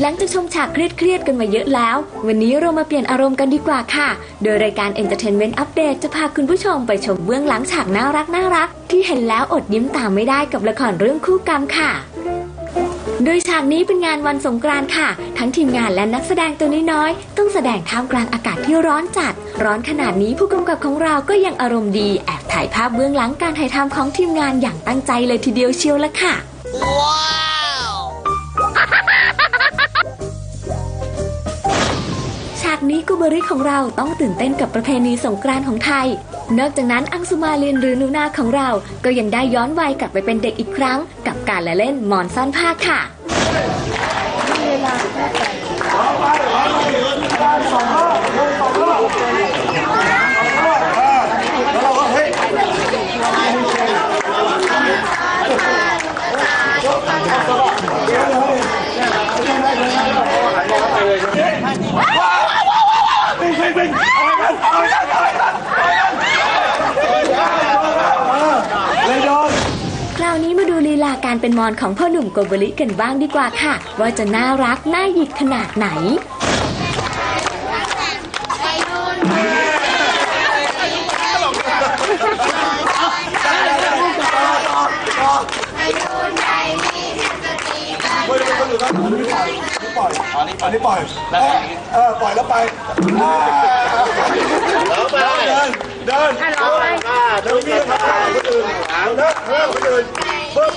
หลังจากชมฉากเครียดๆกันมาเยอะแล้ว วันนี้เรามาเปลี่ยนอารมณ์กันดีกว่าค่ะ โดยรายการ Entertainment Update จะพาคุณผู้ชมไปชมเบื้องหลังฉากน่ารักน่ารักที่เห็นแล้วอดยิ้มตามไม่ได้กับละครเรื่องคู่กรรมค่ะโดยฉากนี้เป็นงานวันสงกรานต์ค่ะ ทั้งทีมงานและนักแสดงตัวน้อยๆต้องแสดงท่ามกลางอากาศที่ร้อนจัด ร้อนขนาดนี้ผู้กำกับของเราก็ยังอารมณ์ดีแอบถ่ายภาพเบื้องหลังการถ่ายทำของทีมงานอย่างตั้งใจเลยทีเดียวเชียวละค่ะฉากนี้กุบริของเราต้องตื่นเต้นกับประเพณีสงกรานต์ของไทย นอกจากนั้นอังสุมาลินหรือนูนาของเรา ก็ยังได้ย้อนวัยกลับไปเป็นเด็กอีกครั้ง กับการละเล่นหมอนซ่อนผ้าค่ะ คราวนี้มาดูลีลาการเป็นมอนของพ่อหนุ่มโกบริกันบ้างดีกว่าค่ะ ว่าจะน่ารักน่าหยิกขนาดไหน อันนี้ปล่อยเออเออปล่อยแล้วไปอ่าเดินเดินให้เราไปเดินวิ่งมาคนอื่นเดินเพิ่มคนอื่นปึ๊บ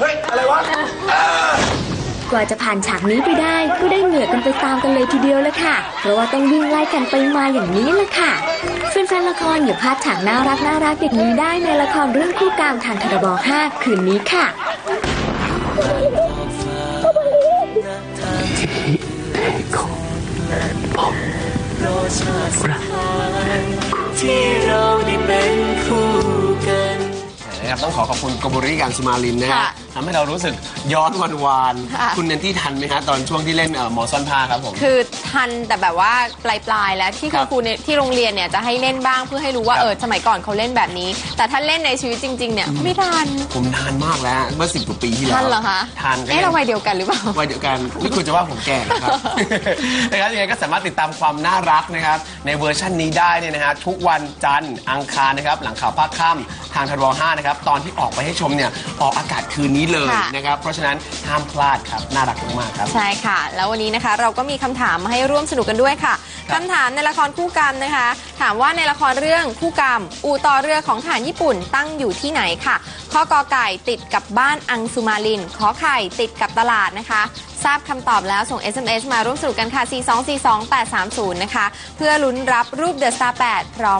เฮ้ยอะไรวะกว่าจะผ่านฉากนี้ไปได้ก็ได้เหงื่อกันไปตามกันเลยทีเดียวละค่ะ เพราะว่าต้องวิ่งไล่กันไปมาอย่างนี้ละค่ะแฟนๆละครอย่าพลาดฉากน่ารักน่ารักอย่างนี้ได้ในละครเรื่องคู่กรรมทางทรบ5คืนนี้ค่ะ ที่เราได้เป็นคู่กัน นะครับต้องขอขอบคุณกบริการสุมาลินนะฮะ ค่ะทำให้เรารู้สึกย้อนวันวานค่ะ คุณเนนที่ทันไหมฮะตอนช่วงที่เล่นเอ่อหมอซ่อนผ้าครับผม คือทันแต่แบบว่าปลายๆแล้วที่ครัคุณบครูในที่โรงเรียนเนี่ยจะให้เล่นบ้างเพื่อให้รู้ว่าครับ เออสมัยก่อนเขาเล่นแบบนี้ แต่ถ้าเล่นในชีวิตจริง ๆ เนี่ยไม่ทันผมทานมากแล้วเมื่อสิบกว่าปีที่แล้วทันเหรอคะทานก็เอ๊ะยังเราวัยเดียวกันหรือเปล่า วัยเดียวกันนี่คุณจะว่าผมแก่นะครับ นะครับยังไงก็สามารถติดตามความน่ารักนะครับ ในเวอร์ชันนี้ได้เนี่ยนะฮะทุกวันจันทร์อังคารนะครับ หลังข่าวภาคค่ำทางทรว5นะครับ ตอนที่ออกไปให้ชมเนี่ย ออกอากาศคืนนี้เลยค่ะ นะครับ เพราะฉะนั้นห้ามพลาดครับ น่ารักมากๆครับ ใช่ค่ะ แล้ววันนี้นะคะเราก็มีคำถามมาให้ร่วมสนุกกันด้วยค่ะครับคำถามในละครคู่กรรมนะคะ ถามว่าในละครเรื่องคู่กรรม อู่ต่อเรือของทหารญี่ปุ่นตั้งอยู่ที่ไหนค่ะข้อกอไก่ติดกับบ้านอังสุมาลินขอไข่ติดกับตลาดนะคะ ทราบคำตอบแล้วส่ง SMS มาร่วมสนุกกันค่ะ 4242830 นะคะ เพื่อลุ้นรับรูปเดอะสตาร์8พร้อม